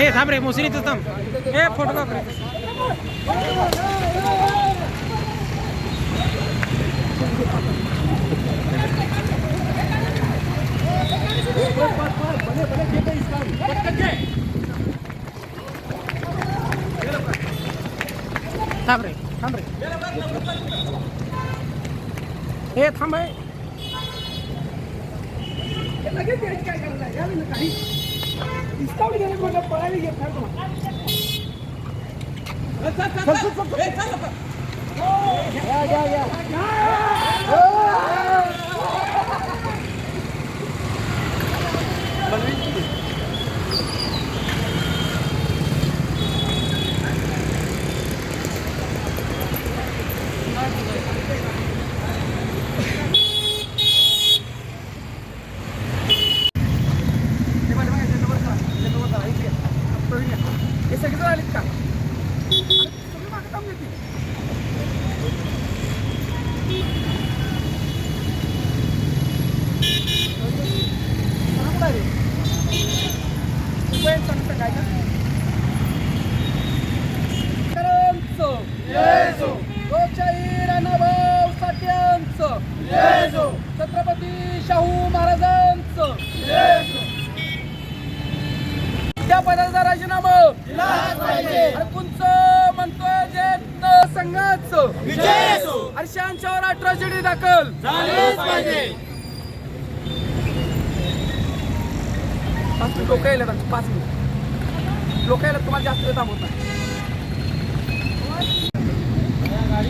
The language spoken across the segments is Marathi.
ए थांब रे मुसरीच थांब. ए फोटो काप रे. थांब रे थांब रे. ए थांब ए. हे सगळे आलेत का सगळे मागं थांबले ते. काय का? पदाचा राजीनामा. अरे कुंच म्हणतोय जे संघाच आणि अरे शहांच्यावर अठराशे दाखल. पाच मिनिट लोक यायला पाच मिनिट. लोक यायला तुम्हाला जास्त वेळ थांबवत नाही.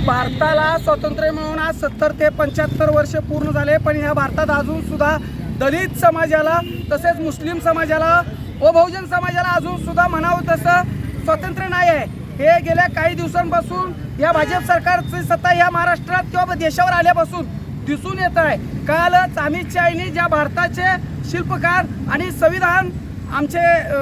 भारताला स्वातंत्र्य मिळून आज सत्तर ते पंच्याहत्तर वर्ष पूर्ण झाले पण ह्या भारतात अजून सुद्धा दलित समाजाला तसेच मुस्लिम समाजाला व बहुजन समाजाला अजून सुद्धा म्हणावं तसं स्वातंत्र्य नाही आहे. हे गेल्या काही दिवसांपासून या भाजप सरकारची सत्ता या महाराष्ट्रात किंवा देशावर आल्यापासून दिसून येत आहे. कालच अमित शहानी ज्या भारताचे शिल्पकार आणि संविधान आमचे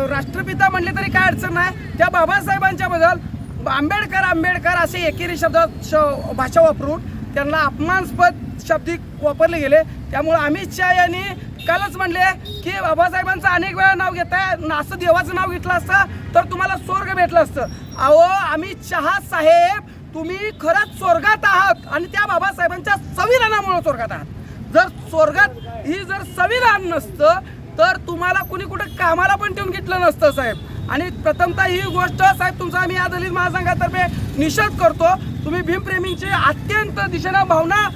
राष्ट्रपिता म्हणले तरी काय अडचण नाही. त्या बाबासाहेबांच्या बद्दल आंबेडकर आंबेडकर असे एकेरी शब्द श- भाषा वापरून त्यांना अपमानस्पद शब्दी वापरले गेले. त्यामुळे अमित शहा यांनी कालच म्हणले की बाबासाहेबांचं अनेक वेळा नाव घेताय. आहे असं देवाचं नाव घेतलं असतं तर तुम्हाला स्वर्ग भेटलं असतं. अहो आम्ही शहा साहेब तुम्ही खरंच स्वर्गात आहात आणि त्या बाबासाहेबांच्या संविधानामुळे स्वर्गात आहात. जर स्वर्गात ही जर संविधान नसतं तर तुम्हाला कुणी कुठे कामाला पण ठेवून घेतलं नसतं साहेब. आणि प्रथमतः ही गोष्ट साहेब तुमचा आम्ही या दलित महासंघातर्फे निषेध करतो. तुम्ही भीमप्रेमींची अत्यंत दिशेनं भावना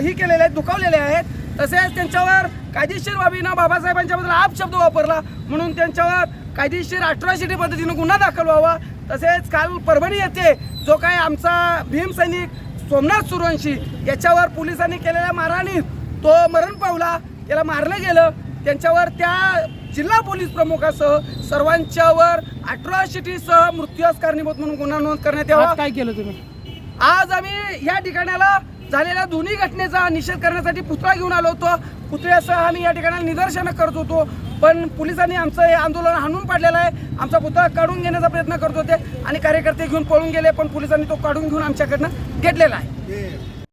ही केलेल्या आहेत दुखावलेल्या आहेत. तसेच त्यांच्यावर कायदेशीर बाबीनं बाबासाहेबांच्याबद्दल आप शब्द वापरला. म्हणून त्यांच्यावर कायदेशीर अठराशे पद्धतीनं गुन्हा दाखल व्हावा. तसेच काल परभणी येथे जो काय आमचा भीम सैनिक सोमनाथ सुरवंशी याच्यावर पोलिसांनी केलेल्या मारहाणीत तो मरण पावला. त्याला मारलं गेलं. त्यांच्यावर त्या जिल्हा पोलीस प्रमुखासह सर्वांच्यावर अट्रॉसिटीसह मृत्यूस कारणीभूत म्हणून गुन्हा नोंद करण्यात यावा. काय केलं तुम्ही? आज आम्ही या ठिकाणाला झालेल्या दोन्ही घटनेचा निषेध करण्यासाठी पुतळा घेऊन आलो होतो. पुतळ्यासह आम्ही या ठिकाणी निदर्शनं करत होतो. पण पोलिसांनी आमचं हे आंदोलन हाणून पाडलेलं आहे. आमचा पुतळा काढून घेण्याचा प्रयत्न करत होते आणि कार्यकर्ते घेऊन पळून गेले पण पोलिसांनी तो काढून घेऊन आमच्याकडनं घेतलेला आहे.